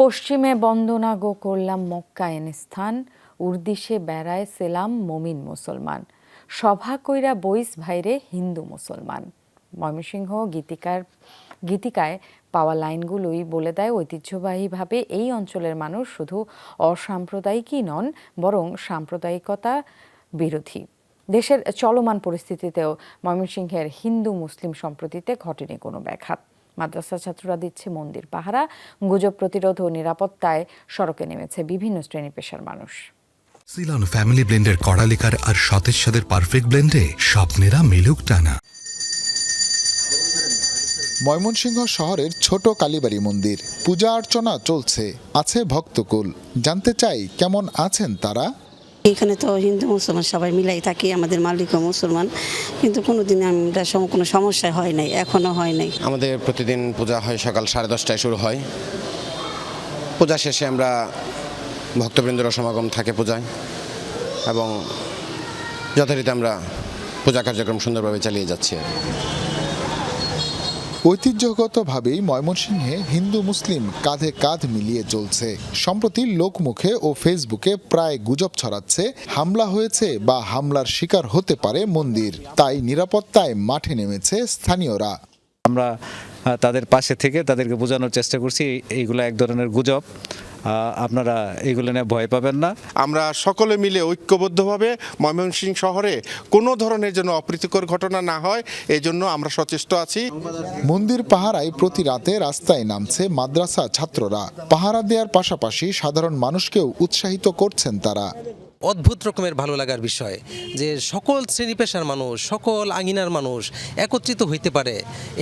পশ্চিমে বন্দনা গো করলাম মক্কা স্থান উর্দিশে বেড়ায় সেলাম মমিন মুসলমান। সভা কইরা বইস ভাইরে হিন্দু মুসলমান। ময়মনসিংহ গীতিকার গীতিকায় পাওয়া লাইনগুলোই বলে দেয় ঐতিহ্যবাহীভাবে এই অঞ্চলের মানুষ শুধু অসাম্প্রদায়িকই নন, বরং সাম্প্রদায়িকতা বিরোধী। দেশের চলমান পরিস্থিতিতেও ময়মনসিংহের হিন্দু মুসলিম সম্প্রতিতে ঘটেনি কোনো ব্যাঘাত। মাদ্রাসা ছাত্ররা দিচ্ছে মন্দির পাহারা গুজব প্রতিরোধ ও নিরাপত্তায় সড়কে নেমেছে বিভিন্ন শ্রেণি পেশার মানুষ। সিলন ফ্যামিলি ব্লেন্ডের কড়ালিকার আর সতেজ সাদের পারফেক্ট ব্লেন্ডে স্বপ্নেরা মিলুক টানা। ময়মনসিংহ শহরের ছোট কালীবাড়ি মন্দির। পূজা অর্চনা চলছে আছে ভক্তকুল। জানতে চাই কেমন আছেন তারা? এখানে তো হিন্দু, মুসলমান সবাই মিলাই থাকি, আমাদের মালিকও মুসলমান। কিন্তু কোনোদিন আমরা সম- কোনো সমস্যা হয় নাই, এখনও হয় নাই। আমাদের প্রতিদিন পূজা হয় সকাল সাড়ে দশটায় শুরু হয়। পূজা শেষে আমরা ভক্তবৃন্দর সমাগম থাকে পূজায় এবং যথারীতি আমরা পূজা কার্যক্রম সুন্দরভাবে চালিয়ে যাচ্ছি। ঐতিহ্যগতভাবেই ময়মনসিংহে হিন্দু মুসলিম কাঁধে কাঁধ মিলিয়ে চলছে। সম্প্রতি লোকমুখে ও ফেসবুকে প্রায় গুজব ছড়াচ্ছে, হামলা হয়েছে বা হামলার শিকার হতে পারে মন্দির। তাই নিরাপত্তায় মাঠে নেমেছে স্থানীয়রা। আমরা তাদের পাশে থেকে তাদেরকে বোঝানোর চেষ্টা করছি এই- এইগুলো এক ধরনের গুজব। আপনারা এগুলো নিয়ে ভয় পাবেন না। আমরা সকলে মিলে ঐক্যবদ্ধভাবে ময়মনসিংহ শহরে কোনো ধরনের যেন অপ্রীতিকর ঘটনা না হয় এই জন্য আমরা সচেষ্ট আছি। মন্দির পাহারায় প্রতি রাতে রাস্তায় নামছে মাদ্রাসা ছাত্ররা। পাহারা দেওয়ার পাশাপাশি সাধারণ মানুষকেও উৎসাহিত করছেন তারা। অদ্ভুত রকমের ভালো লাগার বিষয় যে সকল শ্রেণি পেশার মানুষ সকল আঙিনার মানুষ একত্রিত হইতে পারে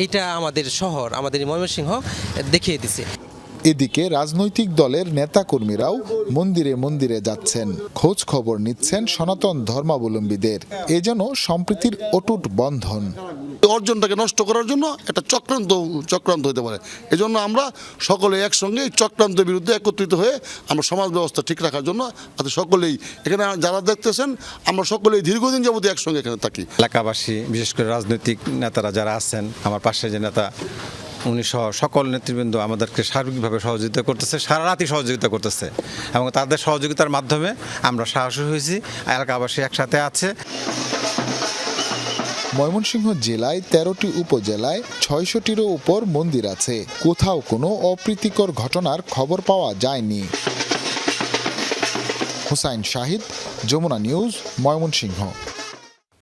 এইটা আমাদের শহর আমাদের ময়মনসিংহ দেখিয়ে দিছে। এদিকে রাজনৈতিক দলের নেতাকর্মীরাও মন্দিরে মন্দিরে যাচ্ছেন। খোঁজ খবর নিচ্ছেন সনাতন ধর্মাবলম্বীদের। এ যেন সম্প্রীতির অটুট বন্ধন। অর্জনটাকে নষ্ট করার জন্য একটা চক্রান্ত চক্রান্ত হতে পারে। এই জন্য আমরা সকলে একসঙ্গে এই চক্রান্তের বিরুদ্ধে একত্রিত হয়ে আমরা সমাজ ব্যবস্থা ঠিক রাখার জন্য আজকে সকলেই এখানে যারা দেখতেছেন আমরা সকলেই দীর্ঘদিন যাবত একসঙ্গে এখানে থাকি। এলাকাবাসী বিশেষ করে রাজনৈতিক নেতারা যারা আছেন আমার পাশে যে নেতা উনি সহ সকল নেতৃবৃন্দ আমাদেরকে সার্বিকভাবে সহযোগিতা করতেছে, সারা রাতই সহযোগিতা করতেছে। এবং তাদের সহযোগিতার মাধ্যমে আমরা সাহসী হয়েছি এলাকাবাসী একসাথে আছে। ময়মনসিংহ জেলায় তেরোটি উপজেলায় ছয়শটিরও উপর মন্দির আছে। কোথাও কোনো অপ্রীতিকর ঘটনার খবর পাওয়া যায়নি। হুসাইন শাহিদ, যমুনা নিউজ, ময়মনসিংহ।